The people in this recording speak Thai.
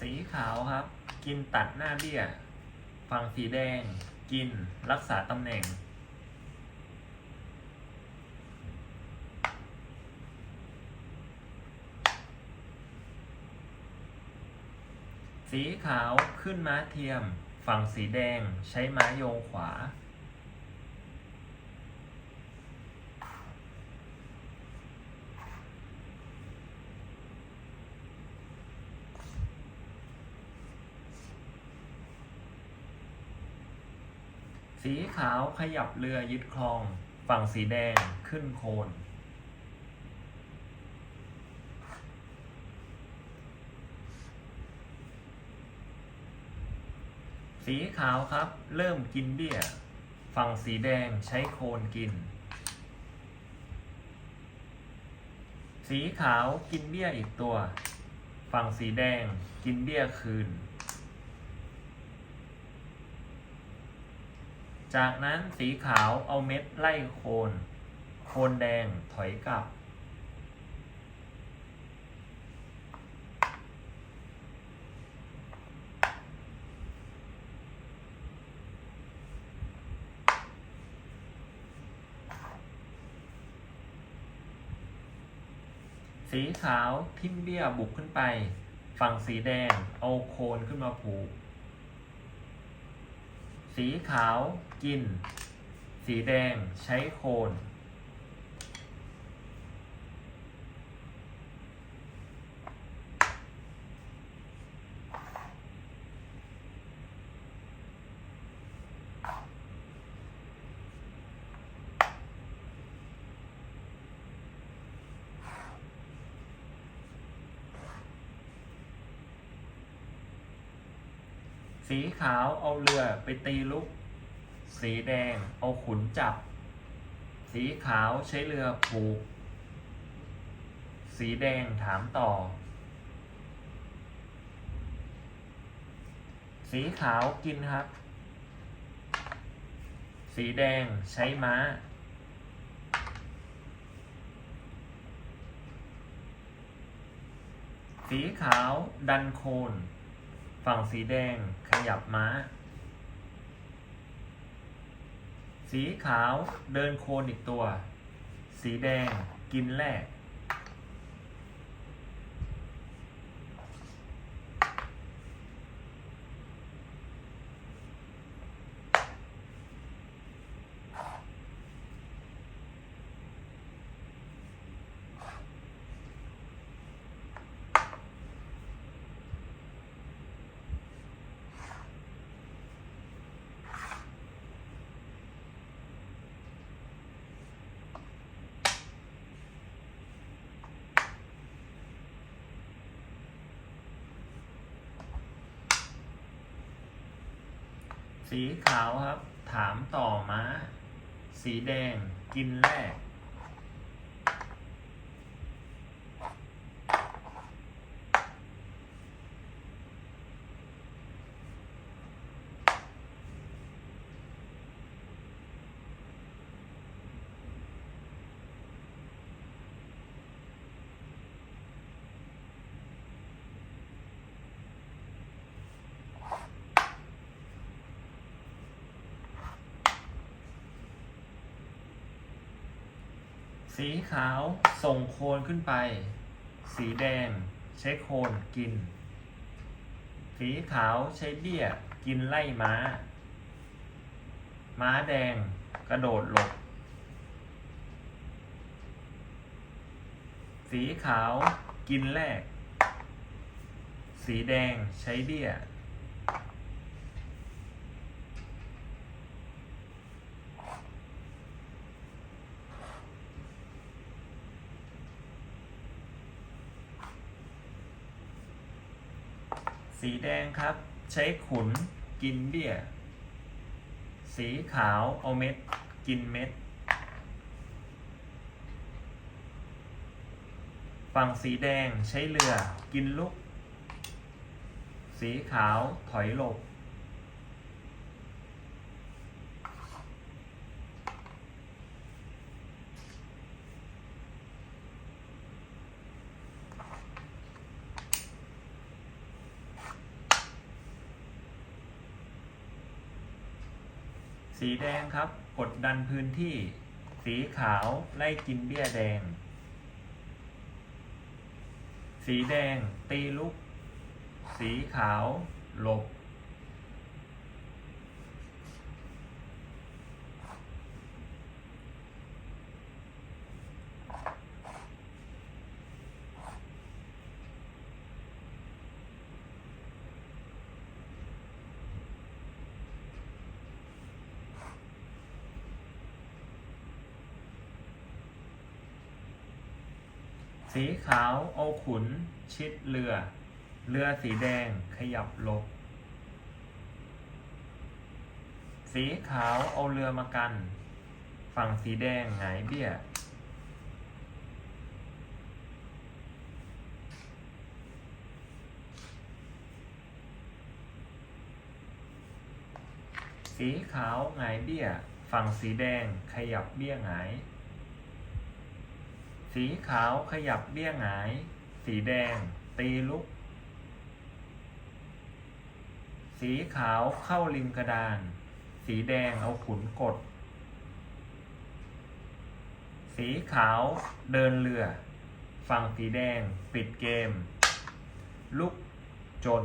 สีขาวครับ กินตัดหน้าเบี้ยฝั่งสีแดง กินรักษาตำแหน่ง สีขาวขึ้นม้าเทียม ฝั่งสีแดงใช้ม้าโยงขวา สีขาวขยับเรือยึดคลอง ฝั่งสีแดงขึ้นโคน สีขาวครับ เริ่มกินเบี้ย ฝั่งสีแดงใช้โคนกิน สีขาวกินเบี้ยอีกตัว ฝั่งสีแดงกินเบี้ยคืน จากนั้นสีขาวเอาเม็ดไล่โคน โคนแดงถอยกลับ สีขาวทิ่มเบี้ยบุกขึ้นไป ฝั่งสีแดงเอาโคนขึ้นมาผูก สีขาวกิน สีแดงใช้โคน สีขาวเอาเรือไปตีลุก สีแดงเอาขุนจับ สีขาวใช้เรือผูก สีแดงถามต่อ สีขาวกินครับ สีแดงใช้ม้าสีขาวดันโคน ฝั่งสีแดงขยับม้า สีขาวเดินโคนอีกตัว สีแดงกินแรก สีขาวครับ ถามต่อม้า สีแดงกินแรก สีขาวส่งโคนขึ้นไป สีแดงใช้โคนกิน สีขาวใช้เบี้ยกินไล่ม้า ม้าแดงกระโดดหลบ สีขาวกินแรก สีแดงใช้เบี้ย สีแดงครับ ใช้ขุนกินเบี้ย สีขาวเอาเม็ด กินเม็ด ฝั่งสีแดงใช้เรือ กินลุก สีขาวถอยหลบ สีแดงครับ กดดันพื้นที่ สีขาวไล่กินเบี้ยแดง สีแดงตีลุก สีขาวหลบ สีขาวเอาขุน ชิดเรือ เรือสีแดงขยับลบ สีขาวเอาเรือมากัน ฝั่งสีแดงหงายเบี้ย สีขาวหงายเบี้ย ฝั่งสีแดงขยับเบี้ยหงาย สีขาวขยับเบี้ยงหาย สีแดง ตีลุก สีขาวเข้าริมกระดาน สีแดงเอาขุนกด สีขาวเดินเรือ ฝั่งสีแดง ปิดเกม ลุกจน